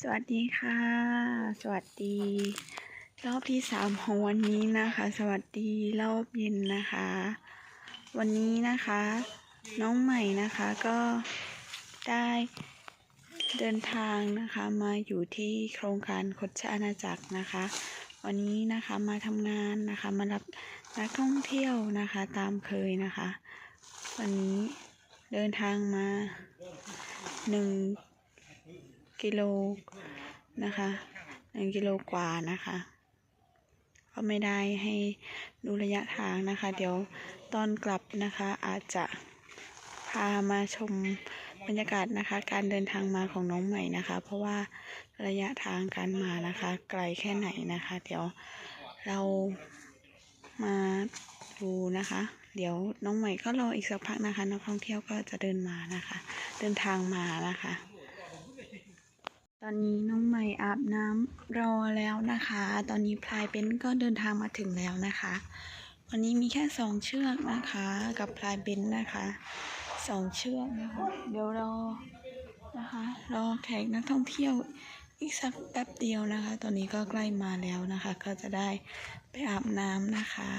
สวัสดีค่ะ สวัสดี รอบที่สามของวันนี้นะคะ สวัสดีรอบเย็นนะคะ วันนี้นะคะ น้องใหม่นะคะก็ได้เดินทางนะคะมาอยู่ที่โครงการคดชอาณาจักรนะคะ วันนี้นะคะมาทำงานนะคะมารับนักท่องเที่ยวนะคะตามเคยนะคะ วันนี้เดินทางมาหนึ่ง กิโลนะคะหนึ่งกิโลกว่านะคะ ก็ไม่ได้ให้ดูระยะทางนะคะ เดี๋ยวตอนกลับนะคะ อาจจะพามาชมบรรยากาศนะคะ การเดินทางมาของน้องใหม่นะคะ เพราะว่าระยะทางการมานะคะ ไกลแค่ไหนนะคะ เดี๋ยวเรามาดูนะคะ เดี๋ยวน้องใหม่ก็รออีกสักพักนะคะ นักท่องเที่ยวก็จะเดินมานะคะ เดินทางมานะคะ ตอนนี้น้องใหม่อาบน้ำรอแล้วนะคะ ตอนนี้พลายเบนก็เดินทางมาถึงแล้วนะคะ วันนี้มีแค่สองเชือกนะคะ กับพลายเบนนะคะสองเชือกนะคะ เดี๋ยวรอนะคะ รอแขกนักท่องเที่ยวอีกสักแป๊บเดียวนะคะ ตอนนี้ก็ใกล้มาแล้วนะคะ ก็จะได้ไปอาบน้ำนะคะ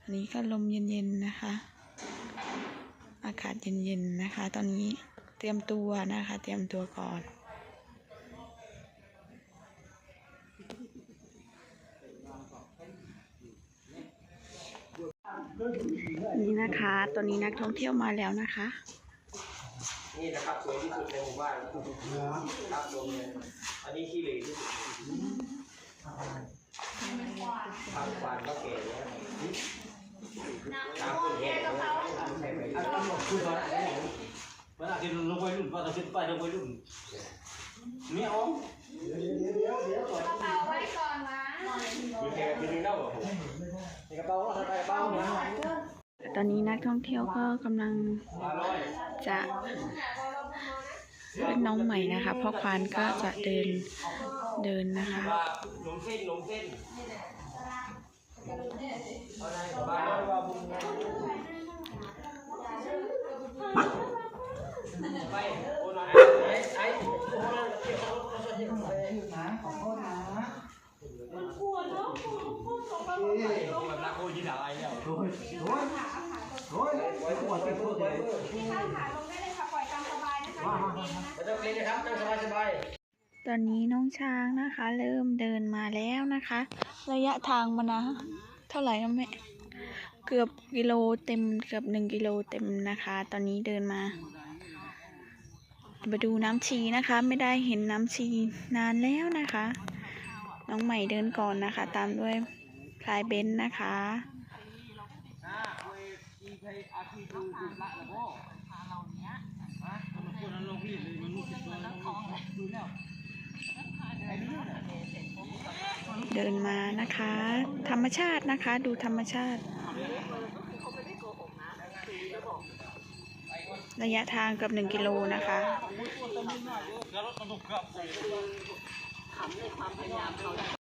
อันนี้ก็ลมเย็นๆนะคะ อากาศเย็นๆนะคะ ตอนนี้ เตรียมตัวนะคะ เตรียมตัวก่อนนี่นะคะ ตอนนี้นักท่องเที่ยวมาแล้วนะคะ นี่นะครับสวยที่สุดในหมู่บ้านครับตรงเลยอันนี้ขี้เหร่ที่สุดทางควานก็เก๋แล้วตามคนแห่แล้วใช่ไหม คือตอนนั้นเวลากินลง ไปรุ่นพอเราขึ้นไปลงไปรุ่นไม่เอามีแห่ไปดูเล่าเหรอผมในกระเป๋าเราใส่กระเป๋าเนี่ยตอนนี้นักท่องเที่ยวก็กำลังจะขึ้นน้องใหม่นะคะเพราะควานก็จะเดินเดินนะคะว่าหลงเส้นหลงเส้นเอาได้บ้านเราบุญไปโอนอะไรไอ้ไอ้โอนอะไร ขอโทษนะมันรักโอ้ยหนาไอ้แล้วโอ้ยโอ้ยโอ้ยไว้ตัวติดตัวเลยข้าวขาลงได้เลยค่ะปล่อยตามสบายนะคะอย่าเกรงนะไม่ต้องเล่นนะครับนั่งสบายสบายตอนนี้น้องช้างนะคะ เริ่มเดินมาแล้วนะคะ ระยะทางมันนะ เท่าไหร่นะแม่เกือบกิโลเต็มเกือบหนึ่งกิโลเต็มนะคะ ตอนนี้เดินมา มาดูน้ำชีนะคะ ไม่ได้เห็นน้ำชีนานแล้วนะคะ น้องใหม่เดินก่อนนะคะ ตามด้วยพลายเบนซ์นะคะเดินมานะคะ ธรรมชาตินะคะ ดูธรรมชาติ ระยะทางเกับหนึ่งกิโลนะคะ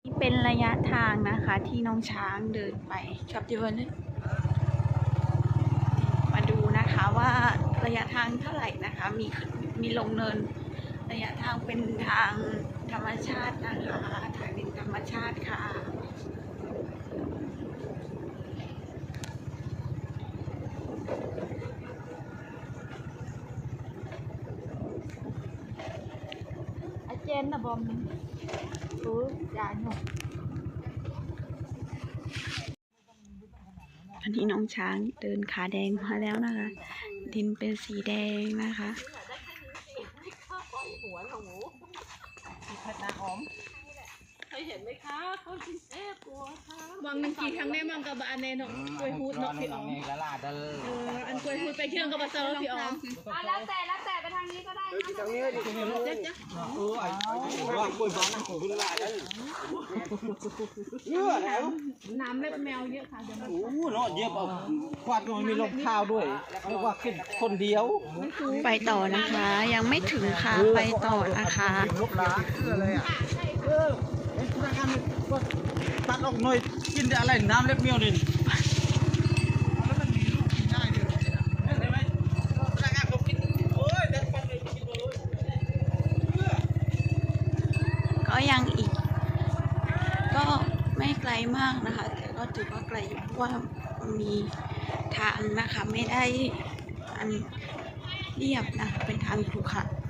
นี่เป็นระยะทางนะคะที่น้องช้างเดินไปชอบจีวันมาดูนะคะว่าระยะทางเท่าไหร่นะคะ มีมีลงเนิน ระยะทางเป็นทางธรรมชาตินะคะทางดินธรรมชาติค่ะ อาเจนนะบอมรู้ยาหนุ่มตอนนี้น้องช้างเดินขาแดงมาแล้วนะคะ ดินเป็นสีแดงนะคะวังห นึ่งกี่ครั้งแม่มังกับบอันเนเนาะกล้วยฮูดเนาะพี่อ๋อมละลาดเด้อเอออันกล้วยฮูดไปเที่ยงกับบะเซอร์พี่อ๋อมอะแล้วแต่แล้วแต่ไปทางนี้ก็ได้นะเจ๊จ๊ะเออไอ้ว่ากล้วยบ้านของคุณลาดเด้อเยอะแล้วน้ำเล็บแมวเยอะค่ะเดี๋ยวมันโอ้เนาะเยอะเอาควาดก็มีรองเท้าด้วยเรียกว่าขึ้นคนเดียวไปต่อนะคะ ยังไม่ถึงค่ะไปต่อนะคะลบล้างเสื้อเลยอ่ ตัดออกหน่อยกินแต่อะไรน้ำเล็บเมียวนี่แล้วมันมีลูกกินง่ายเลยเห็นไหมธุรกนโอ้ยเด็กปันเลยกินเลยก็ยังอีก ก็ไม่ไกลมากนะคะแต่ก็ถือว่าไกลเพราะว่ามีทางนะคะไม่ได้อันเรียบนะคะเป็นทางขรุขระพา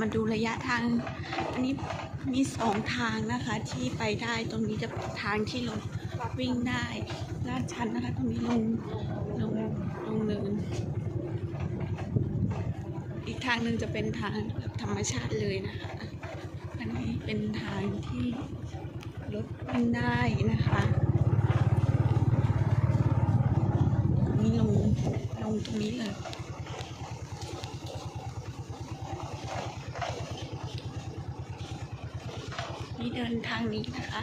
มาดูระยะทาง อันนี้มีสองทางนะคะที่ไปได้ตรงนี้จะทางที่ลงวิ่งได้ลาดชันนะคะ ตรงนี้ลงลงลงเนิน อีกทางหนึ่งจะเป็นทางแบบธรรมชาติเลยนะคะ อันนี้เป็นทางที่รถวิ่งได้นะคะตรงนี้ลงลงตรงนี้เลย นี่เดิน ทางนี้นะคะ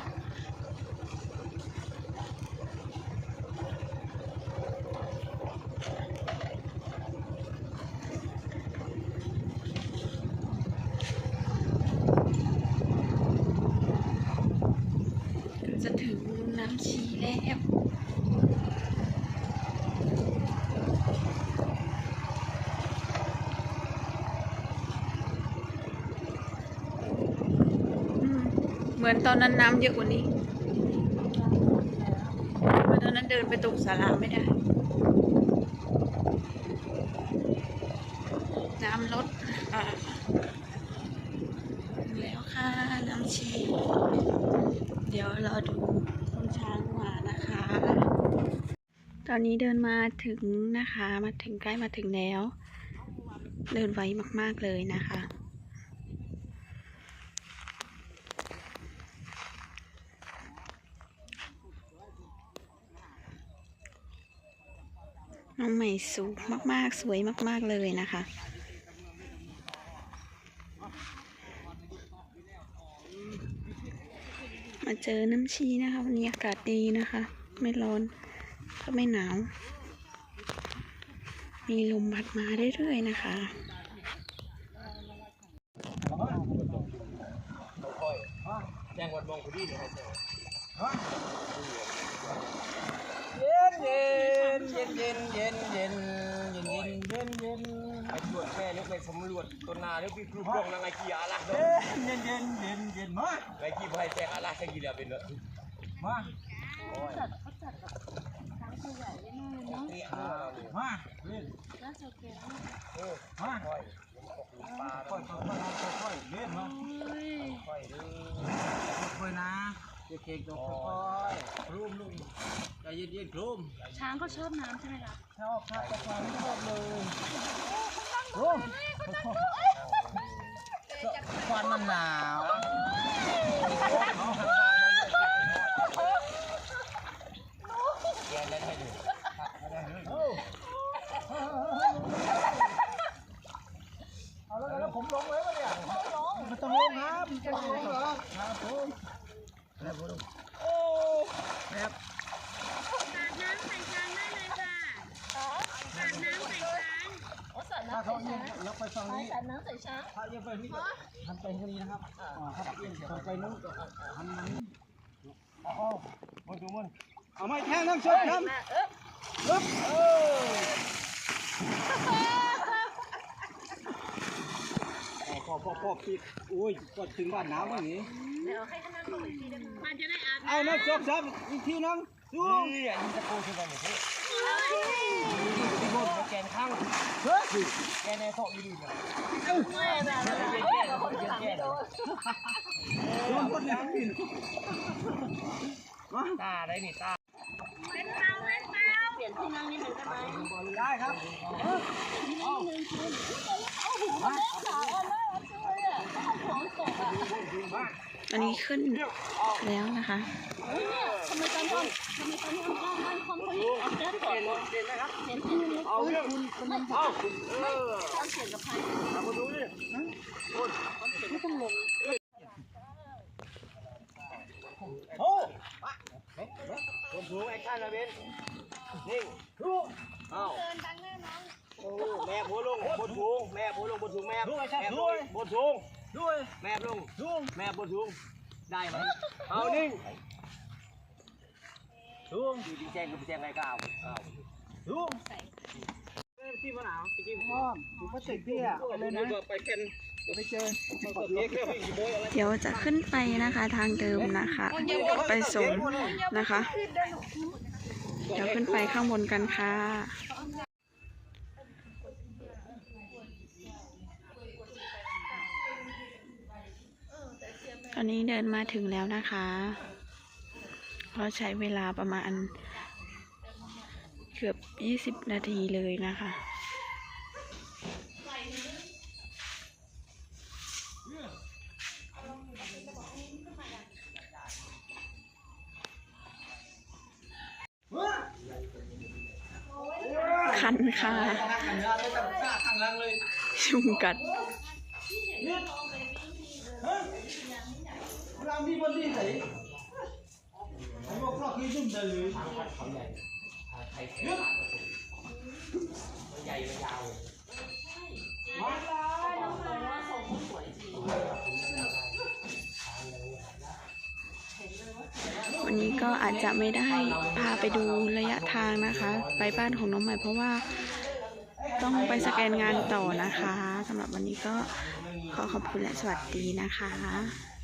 ถึงน้ำชีแล้ว อืม เหมือนตอนนั้นน้ำเยอะกว่านี้เหมือนตอนนั้นเดินไปตรงศาลาไม่ได้ น้ำลดแล้วค่ะ น้ำชี เดี๋ยวเราดูคุณช้างมานะคะ ตอนนี้เดินมาถึงนะคะ มาถึงใกล้มาถึงแล้ว เดินไวมากๆเลยนะคะ น้องใหม่สูงมาก ๆ สวยมาก ๆ เลยนะคะ มาเจอน้ำชีนะคะ วันนี้อากาศดีนะคะ ไม่ร้อนก็ไม่หนาว มีลมพัดมาเรื่อย ๆ นะคะแจ้งวัดมองพอดีเลยครับ นเย็นเย็นเย็นเย็นเย็นเย็นเย็นไปตรวจแม่ลูกไปสำรวจตัวนาแล้วพี่ครูพวกนางไอ้กี้อาลักเย็นเย็นเย็นเย็นมาไอ้กี้ไปแต่อาลักสักี่เดือนเป็นเนอะมาจัดเขาจัดแบบทางตัวใหญ่เลยนะเนมาเล่นแล้จะเก่งมาค่อยค่อยค่อยค่อยเล่นมาค่อยเล่น นะเก่งๆตัวค่อยคลุ้มลุงใจเย็นเย็นคลุ้มช้างก็ชอบน้ำใช่ไหมคะชอบครับแต่ความชอบเลยคลุ้มควันมันหนาว แกเล่นให้ดู เอาแล้วแล้วผมลงเลยปะเนี่ยไม่ต้องลงครับไม่ต้องลงหรอกครับผมแล้วผมโอ้แบบ สาดน้ำใส่ช้างได้เลยค่ะสาดน้ำใส่ช้างโอ้สาด ถ้าเขาเนี่ยช้างยกไปฝั่งนี้ใสาดน้ำใส่ช้างถ้ายังไปนี่ก็หันไปทางนี้นะครับอ่าครับเอียงไปไปนู้นก็หันมานี้อาเอามันดูมันเอาไม้แทงน้ำชดครับมาเอ๊ะปึ๊บเออพอพอพอปิดโอ้ยก็ถึงบ้านน้ำอย่างนี้เดี๋ยวให้ข้างหน้าก่อนอีกทีได้ไหมมันจะได้อาบน้ำเอาน้ำจบซับอีกทีนึงดูนี่อะยิงตะโกนขึ้นไปหน่อย นแกนข้างเฮ้ยแกนในโต๊ะดีๆเลยแม่น่ะคนหลังไม่โดนตาได้นี่ตาเปลี่ยนที่นั่งนี่มันก็ได้ไหมได้ครับเอาหัวมาเล่นขาเอาหน้าช่วยอะของตกอะ อันนี้ขึ้นแล้วนะคะทำไมตอนนี้ทำไมตอนนี้บ้านบ้านคนเขาอยู่เอาเดินก่อนเย็นนะครับเห็นที่นี่เอาเรื่องมันเอาเออต้องเขียนกับใครเอามาดูดิคุณไม่ต้องลงโอ้คนสูงแอคชั่นนะเบนนิ่งดูเอาเดินดังแน่นอนโอ้แม่ผัวลงบนสูงแม่ผัวลงบนสูงแม่ดูไอ้ชัดแม่ดูบนสูง ด้วยแม่ลงดูแม่บนสูงได้ไหมเอานิ่งดูดีดีแจ้งกับแจ้งไงก้าวเอาดูพี่มะนาวไปจิ้มอ้อมผมก็ติดพี่อะเลยนะไปแค่นไปเจอเล็กแค่ไม่กี่โบยอะไรเดี๋ยวจะขึ้นไปนะคะทางเดิมนะคะ ไปส่งนะคะ เดี๋ยวขึ้นไปข้างบนกันค่ะ อนนี้เดินมาถึงแล้วนะคะเราใช้เวลาประมาณเกือบ 20 นาทีเลยนะคะคันค่ะกันยาเลยกับ ซ่าข้างล่างเลยยุงกัดเรามีบนที่ไหนไอ้พวกครอบครัวยุ่งเลยเขาใหญ่ไทยแท้ใหญ่ยาววันนี้ก็อาจจะไม่ได้พาไปดูระยะทางนะคะ ไปบ้านของน้องใหม่เพราะว่าต้องไปสแกนงานต่อนะคะสำหรับวันนี้ก็ขอขอบคุณและสวัสดีนะคะ